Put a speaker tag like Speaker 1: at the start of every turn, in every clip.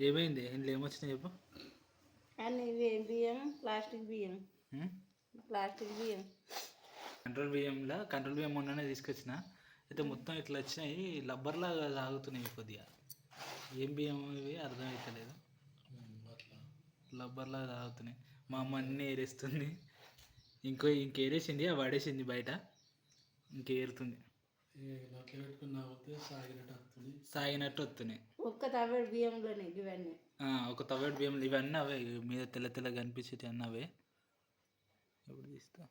Speaker 1: ఏమైంది? ఇంట్లో ఏమొచ్చినాయి చెప్పు.
Speaker 2: అన్ని ఇవే బియ్యం ప్లాస్టిక్ బియ్యం? ప్లాస్టిక్ బియ్యం.
Speaker 1: కంట్రోల్ బియ్యంలో కంట్రోల్ బియ్యం మొన్ననే తీసుకొచ్చిన. అయితే మొత్తం ఇట్లా వచ్చినాయి లబ్బర్లాగా తాగుతున్నాయి కొద్దిగా. ఏం బియ్యం ఇవి? అర్థమవుతలేదు లబ్బర్లాగా తాగుతున్నాయి మా అమ్మ అన్నీ ఏరేస్తుంది. ఇంకో ఇంకేరేసింది అవి పడేసింది బయట. ఇంకేరుతుంది. సాగినట్టు వస్తున్నాయి
Speaker 2: ఒక్క తవ్వడి బియ్యంలోనే ఇవన్నీ.
Speaker 1: ఆ, ఒక తవ్వేడు బియ్యం ఇవన్నీ అవే మీద తెల్ల తెల్ల కనిపించేటి అన్నీ అవే. ఎప్పుడు తీస్తా?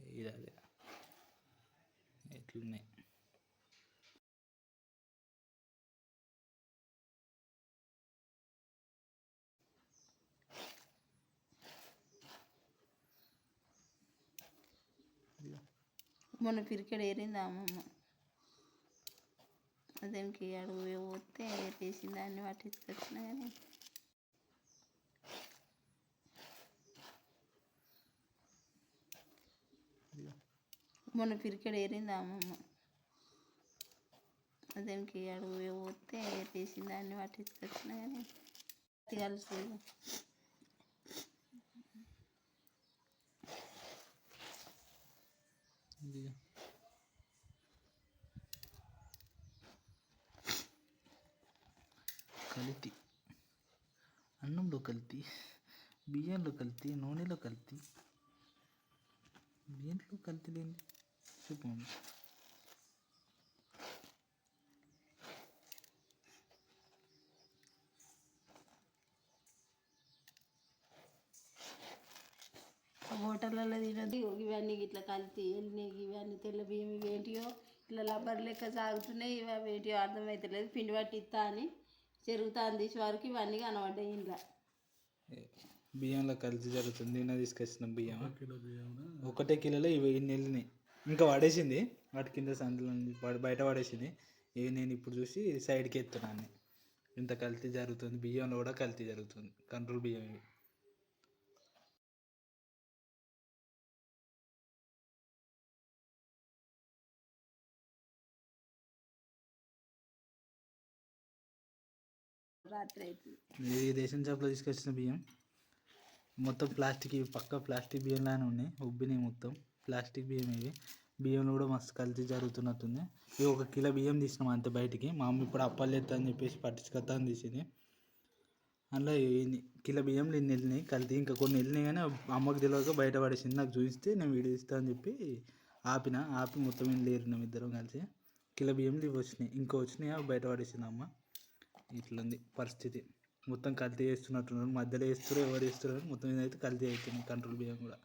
Speaker 1: ఇది అదే ఎట్లున్నాయి?
Speaker 2: మొన్న పిరికెడు ఏరింది అమ్మమ్మ? అదేంకి అడుగు పోతే ఏరేసి దాన్ని పట్టించుకొచ్చిన కానీ. మొన్న పిరికెడు ఏరింది అమ్మమ్మ? అదేంకి అడుగు పోతే ఏరేసి దాన్ని పట్టించుకొచ్చిన కానీ. కలిసి
Speaker 1: ఇది కల్తీ. అన్నంలో కల్తీ బియ్యంలో కల్తీ నూనెలో కల్తీ. బియ్యంలో కల్తీ లేని? చెప్పండి
Speaker 2: హోటళ్ళలో ఇవన్నీ ఇట్లా కలిపి వెళ్ళినాయి ఇవన్నీ తెల్ల బియ్యం ఇవేంటియో? ఇట్లా లబ్బర్ లెక్క సాగుతున్నాయి. ఇవి అవి అర్థమవుతలేదు పిండి పట్టిస్తా అని. చెరుగుతాంది తీసే వరకు ఇవన్నీ కనబడ్డాయి ఇంట్లో.
Speaker 1: బియ్యంలో కల్తీ జరుగుతుంది. నిన్న తీసుకొచ్చిన బియ్యం. ఒకటే కిలోలో ఇవి ఇన్ని వెళ్ళినాయి. ఇంకా పడేసింది వాటి కింద సందులో బయట పడేసింది ఇవి నేను ఇప్పుడు చూసి సైడ్కి ఎత్తున్నాను ఇంత కల్తీ జరుగుతుంది. బియ్యంలో కూడా కల్తీ జరుగుతుంది. కంట్రోల్ బియ్యం ఇవి.
Speaker 2: రాత్రి అవుతుంది
Speaker 1: ఇది రేషన్ షాప్లో తీసుకొచ్చిన బియ్యం మొత్తం ప్లాస్టిక్ ఇవి పక్క ప్లాస్టిక్ బియ్యం లానే ఉన్నాయి ఉబ్బినాయి మొత్తం ప్లాస్టిక్ బియ్యం ఇవి. బియ్యంలో కూడా మస్తు కల్తీ జరుగుతున్నట్టుంది. ఇవి ఒక కిలో బియ్యం తీసినాం అంతే బయటికి. మా అమ్మ ఇప్పుడు అప్పాలు అని చెప్పేసి పట్టించుకొస్తా అని తీసింది. అందులో కిలో బియ్యం ఇన్ని వెళ్ళినాయి కల్తీ. ఇంకా కొన్ని వెళ్ళినాయి కానీ అమ్మకి తెలియక బయట పడేసింది. నాకు చూపిస్తే నేను వీడియో అని చెప్పి ఆపిన. ఆపి మొత్తం ఇంట్లో ఏరినాం ఇద్దరం కలిసి. కిలో బియ్యం ఇవి వచ్చినాయి. ఇంకా వచ్చినాయి? అవి బయట పడేసింది అమ్మ. ఇట్లుంది పరిస్థితి. మొత్తం కల్తీ చేస్తున్నట్టున్నారు మధ్యలో వేస్తున్నారు ఎవరు వేస్తున్నారు మొత్తం ఏదైతే కల్తీ అవుతుంది కంట్రోల్ బియ్యం కూడా.